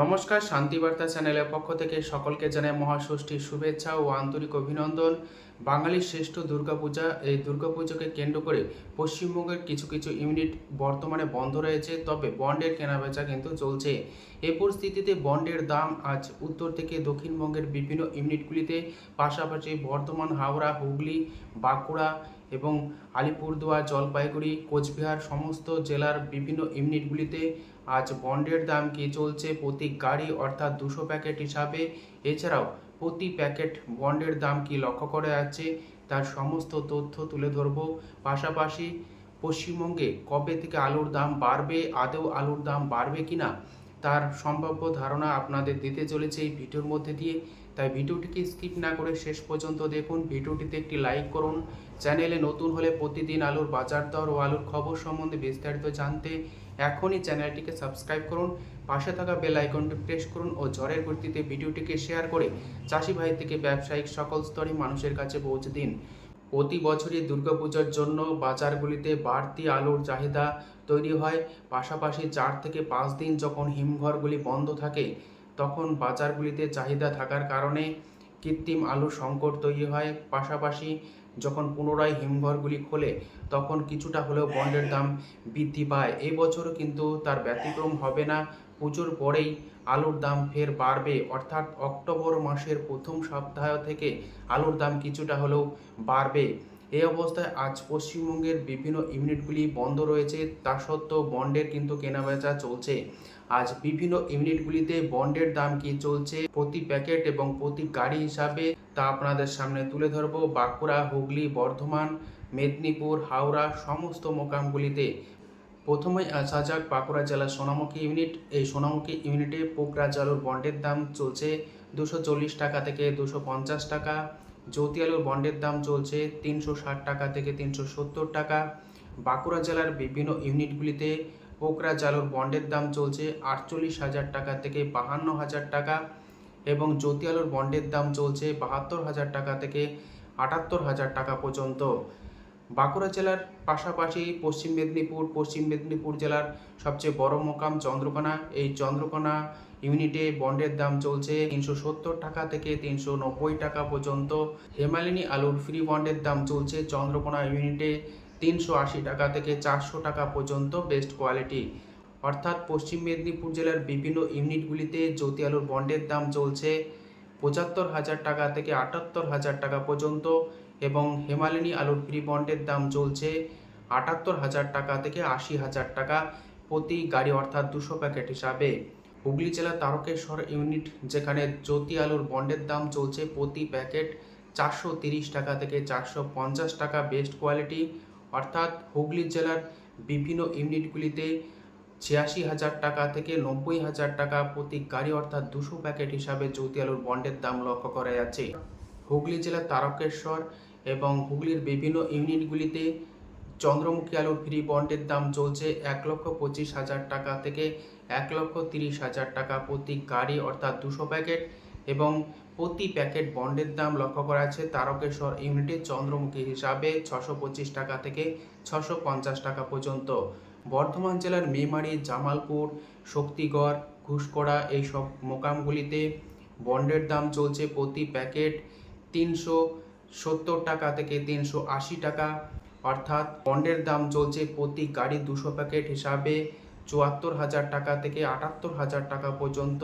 নমস্কার শান্তিবার্তা চ্যানেলের পক্ষ থেকে সকলকে জানাই মহাষষ্ঠীর শুভেচ্ছা ও আন্তরিক অভিনন্দন। বাঙালির শ্রেষ্ঠ দুর্গাপূজা, এই দুর্গাপুজোকে কেন্দ্র করে পশ্চিমবঙ্গের কিছু কিছু ইউনিট বর্তমানে বন্ধ রয়েছে, তবে বন্ডের কেনাবেচা কিন্তু চলছে। এই পরিস্থিতিতে বন্ডের দাম আজ উত্তর থেকে দক্ষিণবঙ্গের বিভিন্ন ইউনিটগুলিতে, পাশাপাশি বর্ধমান, হাওড়া, হুগলি, বাঁকুড়া এবং আলিপুরদুয়ার, জলপাইগুড়ি, কোচবিহার সমস্ত জেলার বিভিন্ন ইউনিটগুলিতে আজ বন্ডের দাম কি চলছে প্রতি গাড়ি অর্থাৎ দুশো প্যাকেট হিসাবে? এছাড়াও প্রতি প্যাকেট বন্ডের দাম কি লক্ষ্য করে আছে? তার সমস্ত তথ্য তুলে ধরব। পাশাপাশি পশ্চিমবঙ্গে কবে থেকে আলুর দাম বাড়বে? আদৌ আলুর দাম বাড়বে কিনা? তার সম্ভাব্য ধারণা আপনাদের দিতে চলেছে এই ভিডিওর মধ্যে দিয়ে। তাই ভিডিওটিকে স্কিপ না করে শেষ পর্যন্ত দেখুন। ভিডিওটিতে একটি লাইক করুন। চ্যানেলে নতুন হলে প্রতিদিন আলুর বাজার দর ও আলুর খবর সম্বন্ধে বিস্তারিত জানতে এখনই চ্যানেলটিকে সাবস্ক্রাইব করুন। পাশে থাকা বেল আইকনটি প্রেস করুন ও ঝড়ের গতিতে ভিডিওটিকে শেয়ার করে চাষি ভাই থেকে ব্যবসায়িক সকল স্তরে মানুষের কাছে পৌঁছে দিন। প্রতি বছরই দুর্গাপূজার জন্য বাজারগুলিতে বাড়তি আলুর চাহিদা তৈরি হয়। পাশাপাশি চার থেকে পাঁচ দিন যখন হিমঘরগুলি বন্ধ থাকে, তখন বাজারগুলিতে চাহিদা থাকার কারণে কৃত্রিম আলুর সংকট তৈরি হয়। পাশাপাশি যখন পুনরায় হিমঘরগুলি খোলে, তখন কিছুটা হলেও বন্ডের দাম বৃদ্ধি পায়। এই বছরও কিন্তু তার ব্যতিক্রম হবে না। পুজোর পরেই আলুর দাম ফের বাড়বে। অর্থাৎ অক্টোবর মাসের প্রথম সপ্তাহ থেকে আলুর দাম কিছুটা হলেও বাড়বে। এই অবস্থায় আজ পশ্চিমবঙ্গের বিভিন্ন ইউনিটগুলি বন্ধ রয়েছে। তা সত্ত্বেও বন্ডের কিন্তু কেনাবেচা চলছে। আজ বিভিন্ন ইউনিটগুলিতে বন্ডের দাম কি চলছে, প্রতি প্যাকেট এবং প্রতি গাড়ি হিসাবে তা আপনাদের সামনে তুলে ধরবো। বাঁকুড়া, হুগলি, বর্ধমান, মেদিনীপুর, হাওড়া, সমস্ত মোকামগুলিতে। প্রথমেই আসা যাক বাঁকুড়া জেলার সোনামুখী ইউনিট। এই সোনামুখী ইউনিটে পোকরা আলুর বন্ডের দাম চলছে দুশো চল্লিশ টাকা থেকে দুশো পঞ্চাশ টাকা। জ্যোতি আলুর বন্ডের দাম চলছে তিনশো ষাট টাকা থেকে তিনশো সত্তর টাকা। বাঁকুড়া জেলার বিভিন্ন ইউনিটগুলিতে পোকরা আলুর বন্ডের দাম চলছে আটচল্লিশ হাজার টাকা থেকে বাহান্ন হাজার টাকা এবং জ্যোতি আলুর বন্ডের দাম চলছে বাহাত্তর হাজার টাকা থেকে আটাত্তর হাজার টাকা পর্যন্ত। বাঁকুড়া জেলার পাশাপাশি পশ্চিম মেদিনীপুর পশ্চিম মেদিনীপুর জেলার সবচেয়ে বড় মোকাম চন্দ্রকোনা। এই চন্দ্রকোনা ইউনিটে বন্ডের দাম চলছে তিনশো সত্তর টাকা থেকে তিনশো নব্বই টাকা পর্যন্ত। হেমালিনী আলুর ফ্রি বন্ডের দাম চলছে চন্দ্রকোনা ইউনিটে তিনশো আশি টাকা থেকে চারশো টাকা পর্যন্ত বেস্ট কোয়ালিটি। অর্থাৎ পশ্চিম মেদিনীপুর জেলার বিভিন্ন ইউনিটগুলিতে জ্যোতি আলুর বন্ডের দাম চলছে পঁচাত্তর হাজার টাকা থেকে আটাত্তর হাজার টাকা পর্যন্ত। এবং হেমালিনী আলুর প্রি বন্ডের দাম চলছে আটাত্তর হাজার টাকা থেকে আশি হাজার টাকা প্রতি গাড়ি, অর্থাৎ দুশো প্যাকেট হিসাবে। হুগলি জেলার তারকেশ্বর ইউনিট, যেখানে জ্যোতি আলুর বন্ডের দাম চলছে প্রতি প্যাকেট চারশো তিরিশ টাকা থেকে চারশো পঞ্চাশ টাকা বেস্ট কোয়ালিটি, অর্থাৎ হুগলি জেলার বিভিন্ন ইউনিটগুলিতে ছিয়াশি হাজার টাকা থেকে নব্বই হাজার টাকা প্রতি গাড়ি, অর্থাৎ দুশো প্যাকেট হিসাবে জ্যোতি আলুর বন্ডের দাম লক্ষ্য করা যাচ্ছে। হুগলি জেলার তারকেশ্বর এবং হুগলির বিভিন্ন ইউনিটগুলিতে চন্দ্রমুখী আলুর ফ্রি বন্ডের দাম চলছে এক লক্ষ পঁচিশ হাজার টাকা থেকে এক লক্ষ তিরিশ হাজার টাকা প্রতি গাড়ি অর্থাৎ দুশো প্যাকেট এবং প্রতি প্যাকেট বন্ডের দাম লক্ষ্য করা আছে তারকেশ্বর ইউনিটে চন্দ্রমুখী হিসাবে ছশো পঁচিশ টাকা থেকে ছশো পঞ্চাশ টাকা পর্যন্ত। বর্ধমান জেলার মেমারি, জামালপুর, শক্তিগড় ঘুষকড়া এইসব মোকামগুলিতে বন্ডের দাম চলছে প্রতি প্যাকেট তিনশো সত্তর টাকা থেকে তিনশো আশি টাকা। অর্থাৎ বন্ডের দাম চলছে প্রতি গাড়ি দুশো প্যাকেট হিসাবে চুয়াত্তর হাজার টাকা থেকে আটাত্তর হাজার টাকা পর্যন্ত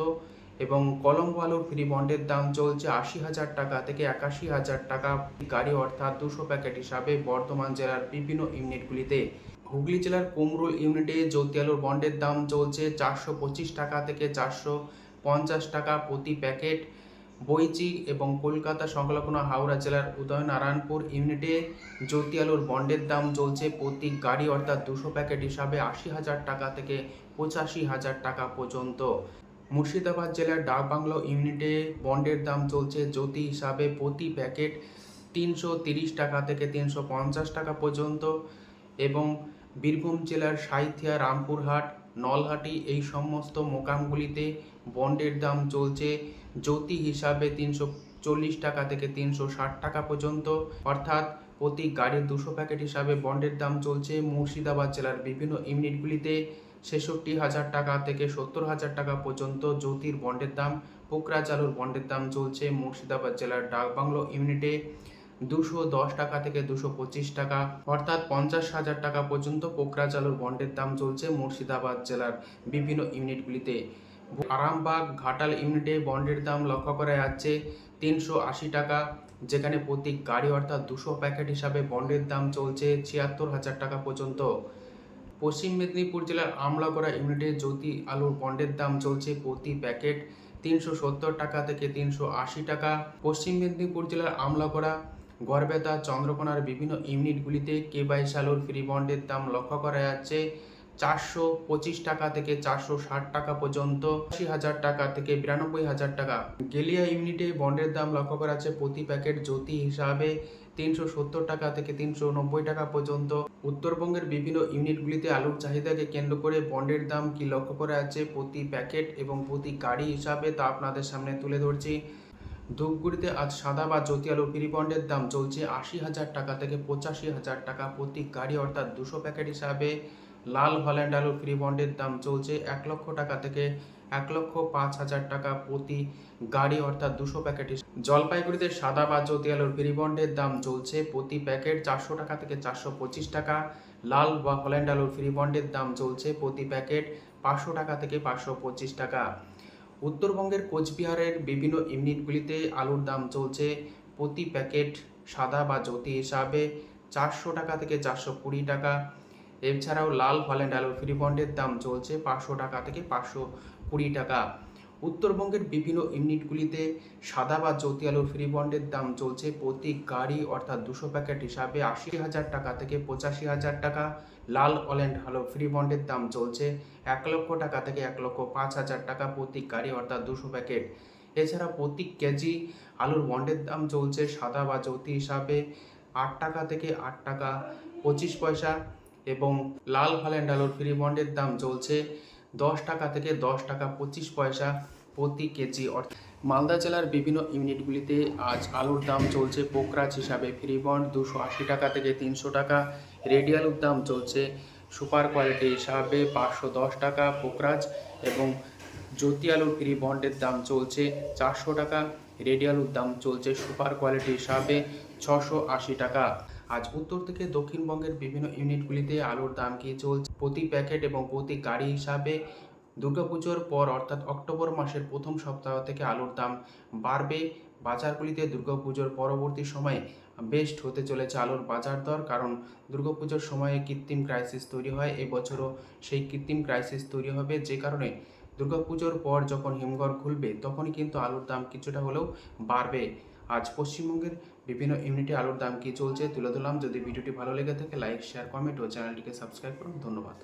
এবং কলম্বো ফ্রি বন্ডের দাম চলছে আশি হাজার টাকা থেকে একাশি হাজার টাকা গাড়ি, অর্থাৎ দুশো প্যাকেট হিসাবে বর্ধমান জেলার বিভিন্ন ইউনিটগুলিতে। হুগলি জেলার কুমরুল ইউনিটে জ্যোতি আলুর বন্ডের দাম চলছে চারশো পঁচিশ টাকা থেকে চারশো পঞ্চাশ টাকা প্রতি প্যাকেট। বইচি এবং কলকাতা সংলগ্ন হাওড়া জেলার উদয়নারায়ণপুর ইউনিটে জ্যোতি আলুর বন্ডের দাম চলছে প্রতি গাড়ি অর্থাৎ দুশো প্যাকেট হিসাবে আশি হাজার টাকা থেকে পঁচাশি হাজার টাকা পর্যন্ত। মুর্শিদাবাদ জেলার ডাকবাংলো ইউনিটে বন্ডের দাম চলছে জ্যোতি হিসাবে প্রতি প্যাকেট তিনশো তিরিশ টাকা থেকে তিনশো পঞ্চাশ টাকা পর্যন্ত এবং বীরভূম জেলার সাঁইথিয়া, রামপুরহাট, নলহাটি এই সমস্ত মোকামগুলিতে বন্ডের দাম চলছে জ্যোতি হিসাবে তিনশো চল্লিশ টাকা থেকে তিনশো ষাট টাকা পর্যন্ত। অর্থাৎ প্রতি গাড়ির দুশো প্যাকেট হিসাবে বন্ডের দাম চলছে মুর্শিদাবাদ জেলার বিভিন্ন ইউনিটগুলিতে। ছেষট্টি হাজার টাকা থেকে সত্তর হাজার টাকা পর্যন্ত জ্যোতির বন্ডের দাম, পোকরা চালুর বন্ডের দাম চলছে মুর্শিদাবাদ জেলার ডাকবাংলো ইউনিটে। দুশো দশ টাকা থেকে দুশো পঁচিশ টাকা, অর্থাৎ পঞ্চাশ হাজার টাকা পর্যন্ত পোকরা চালুর বন্ডের দাম চলছে মুর্শিদাবাদ জেলার বিভিন্ন ইউনিটগুলিতে। আরামবাগ ঘাটাল ইউনিটে বন্ডের দাম লক্ষ্য করা যাচ্ছে তিনশো আশি টাকা, যেখানে প্রতি গাড়ি অর্থাৎ দুশো প্যাকেট হিসাবে বন্ডের দাম চলছে ছিয়াত্তর হাজার টাকা পর্যন্ত। পশ্চিম মেদিনীপুর জেলার আমলাগড়া ইউনিটে জ্যোতি আলুর বন্ডের দাম চলছে প্রতি প্যাকেট তিনশো সত্তর টাকা থেকে তিনশো আশি টাকা। পশ্চিম মেদিনীপুর জেলার আমলাগড়া, গড়বেতা, চন্দ্রকোনার বিভিন্ন ইউনিটগুলিতে কেবাইশ আলুর ফ্রি বন্ডের দাম লক্ষ্য করা যাচ্ছে চারশো পঁচিশ টাকা থেকে চারশো ষাট টাকা পর্যন্ত, আশি হাজার টাকা থেকে বিরানব্বই হাজার টাকা। গেলিয়া ইউনিটে বন্ডের দাম লক্ষ্য করা আছে প্রতি প্যাকেট জ্যোতি হিসাবে তিনশো সত্তর টাকা থেকে তিনশো নব্বই টাকা পর্যন্ত। উত্তরবঙ্গের বিভিন্ন ইউনিটগুলিতে আলুর চাহিদাকে কেন্দ্র করে বন্ডের দাম কি লক্ষ্য করা আছে প্রতি প্যাকেট এবং প্রতি গাড়ি হিসাবে তা আপনাদের সামনে তুলে ধরছি। ধূপগুড়িতে আজ সাদা বা জ্যোতি আলু ফ্রি বন্ডের দাম চলছে আশি হাজার টাকা থেকে পঁচাশি হাজার টাকা প্রতি গাড়ি, অর্থাৎ দুশো প্যাকেট হিসাবে। লাল হল্যান্ড আলুর ফ্রি বন্ডের দাম চলছে এক লক্ষ টাকা থেকে এক লক্ষ পাঁচ হাজার টাকা প্রতি গাড়ি, অর্থাৎ দুশো প্যাকেট। জলপাইগুড়িতে সাদা বা জ্যোতি আলুর ফ্রি বন্ডের দাম চলছে প্রতি প্যাকেট চারশো টাকা থেকে চারশো পঁচিশ টাকা। লাল বা হল্যান্ড আলুর ফ্রি বন্ডের দাম চলছে প্রতি প্যাকেট পাঁচশো টাকা থেকে পাঁচশো পঁচিশ টাকা। উত্তরবঙ্গের কোচবিহারের বিভিন্ন ইউনিটগুলিতে আলুর দাম চলছে প্রতি প্যাকেট সাদা বা জ্যোতি হিসাবে চারশো টাকা থেকে চারশো কুড়ি টাকা। এছাড়াও লাল হল্যান্ড আলুর ফ্রি বন্ডের দাম চলছে পাঁচশো টাকা থেকে পাঁচশো কুড়ি টাকা। উত্তরবঙ্গের বিভিন্ন ইউনিটগুলিতে সাদা বা জ্যোতি আলুর ফ্রি বন্ডের দাম চলছে প্রতি গাড়ি, অর্থাৎ দুশো প্যাকেট হিসাবে আশি হাজার টাকা থেকে পঁচাশি হাজার টাকা। লাল অল্যান্ড আলুর ফ্রি বন্ডের দাম চলছে এক লক্ষ টাকা থেকে এক লক্ষ পাঁচ হাজার টাকা প্রতি গাড়ি, অর্থাৎ দুশো প্যাকেট। এছাড়া প্রতি কেজি আলুর বন্ডের দাম চলছে সাদা বা জ্যোতি হিসাবে আট টাকা থেকে আট টাকা, পঁচিশ পয়সা। এবং লাল হল্যান্ড আলুর ফ্রি বন্ডের দাম চলছে দশ টাকা থেকে দশ টাকা পঁচিশ পয়সা প্রতি কেজি। অর্থাৎ মালদা জেলার বিভিন্ন ইউনিটগুলিতে আজ আলুর দাম চলছে পোকরাজ হিসাবে। ফ্রি বন্ড দুশো আশি টাকা থেকে তিনশো টাকা। রেডি আলুর দাম চলছে সুপার কোয়ালিটি হিসাবে পাঁচশো দশ টাকা পোকরাজ এবং জ্যোতি আলুর ফ্রি বন্ডের দাম চলছে চারশো টাকা। রেডি আলুর দাম চলছে সুপার কোয়ালিটি হিসাবে ছশো আশি টাকা। আজ উত্তর থেকে দক্ষিণবঙ্গের বিভিন্ন ইউনিটগুলিতে আলুর দাম কি চলছে? প্রতি প্যাকেট এবং প্রতি গাড়ি হিসাবে দুর্গাপুজোর পর, অর্থাৎ অক্টোবর মাসের প্রথম সপ্তাহ থেকে আলুর দাম বাড়বে। বাজারগুলিতে দুর্গাপুজোর পরবর্তী সময়ে বেস্ট হতে চলেছে আলুর বাজার দর, কারণ দুর্গাপুজোর সময়ে কৃত্রিম ক্রাইসিস তৈরি হয়। এবছরও সেই কৃত্রিম ক্রাইসিস তৈরি হবে, যে কারণে দুর্গাপুজোর পর যখন হিমঘর খুলবে, তখনই কিন্তু আলুর দাম কিছুটা হলেও বাড়বে। আজ পশ্চিমবঙ্গের বিভিন্ন ইউনিটে আলুর দাম কী চলছে তুলে ধরলাম। যদি ভিডিওটি ভালো লেগে থাকে, লাইক শেয়ার কমেন্ট ও চ্যানেলটিকে সাবস্ক্রাইব করুন। ধন্যবাদ।